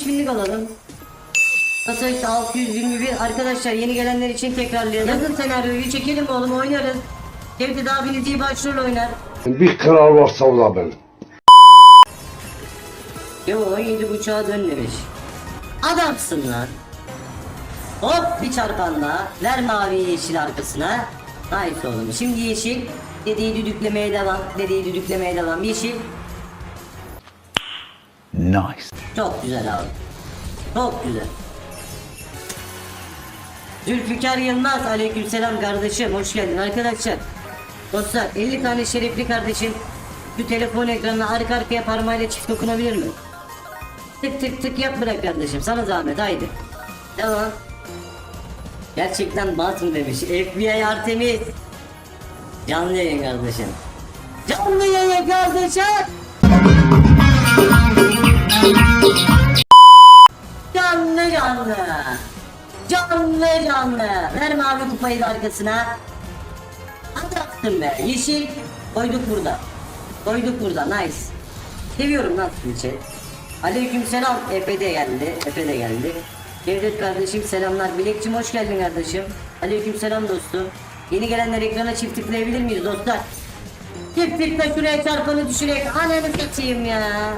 5000'lik alalım. Kasayı 621 arkadaşlar yeni gelenler için tekrarlayalım. Yazın senaryoyu çekelim oğlum oynarız. Cevdet abiniz iyi başrol oynar. Bir kral varsa o da benim. Yo 17 buçuğa dönmemiş. Adamsın lan. Hop bir çarpanla. Ver mavi yeşil arkasına. Nice oğlum. Şimdi yeşil. Dedeyi düdüklemeye devam. Dedeyi düdüklemeye devam. Yeşil. Nice. Çok güzel abi. Çok güzel. Zülfikar Yılmaz aleykümselam kardeşim hoş geldin arkadaşlar. Dostlar 50 tane şerefli kardeşim şu telefon ekranına arka arkaya parmağıyla çift dokunabilir mi? Tık tık tık yap bırak kardeşim sana zahmet haydi. Devam. Gerçekten batın demiş. FBI Artemis. Canlı yayın kardeşim. Canlı yayın kardeşim. Canlı canlı. Canlı. Ver mavi kupayı da arkasına. Adaptım be. Yeşil. Koyduk burada. Koyduk burada. Nice. Seviyorum lan Twitch'i. Aleyküm selam. Efe de geldi. Efe de geldi. Cevdet kardeşim selamlar. Bilekçim hoş geldin kardeşim. Aleyküm selam dostum. Yeni gelenler ekrana çift tıklayabilir miyiz dostlar? Çift tıkla şuraya çarpanı düşürerek ananı satayım ya.